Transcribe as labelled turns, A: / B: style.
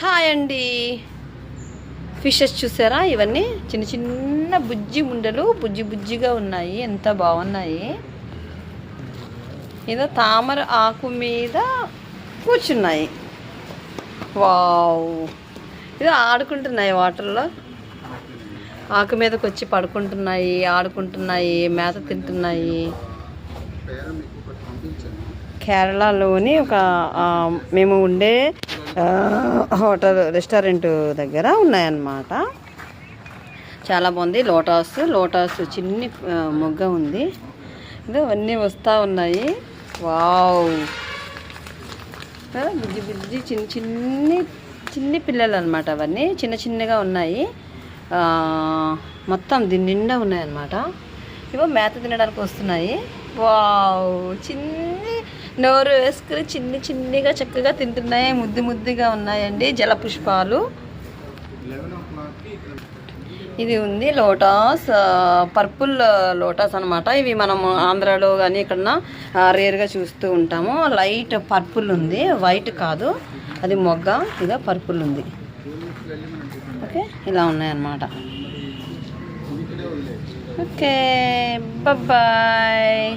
A: Hi అండి. Fishes చూసారా? ఇవన్నీ చిన్న చిన్న బుజ్జి ముండలు బుజ్జి బుజ్జిగా ఉన్నాయి. ఎంత బాగున్నాయి. ఏదో తామర ఆకు మీద కూర్చున్నాయి. వావ్. ఏదో ఆడుకుంటున్నాయి వాటర్లో. ఆకు మీదకి వచ్చి పడుకుంటున్నాయి ఆడుకుంటున్నాయి మేత తింటున్నాయి. కేరళలోని ఒక మేము ఉండే హోటల్ రెస్టారెంట్ దగ్గర ఉన్నాయన్నమాట. చాలా బాగుంది. లోటాస్ లోటాస్ చిన్ని మొగ్గ ఉంది. ఇదో అవన్నీ వస్తూ ఉన్నాయి. వావ్! బుజ్జి బుజ్జి చిన్న చిన్ని చిన్ని పిల్లలు అనమాట అవన్నీ. చిన్న చిన్నగా ఉన్నాయి. మొత్తం దీని నిండా ఉన్నాయన్నమాట. ఇవో మేత తినడానికి వస్తున్నాయి. వావ్ చిన్ని నోరు వేసుకుని చిన్ని చిన్నిగా చక్కగా తింటున్నాయి ముద్దు ముద్దుగా ఉన్నాయండి జలపుష్పాలు. ఇది ఉంది లోటాస్ పర్పుల్ లోటాస్ అనమాట ఇవి మనం ఆంధ్రాలో కానీ ఇక్కడ రేర్గా చూస్తూ ఉంటాము. లైట్ పర్పుల్ ఉంది వైట్ కాదు. అది మొగ్గ ఇదో పర్పుల్ ఉంది. ఓకే ఇలా ఉన్నాయన్నమాట. Okay bye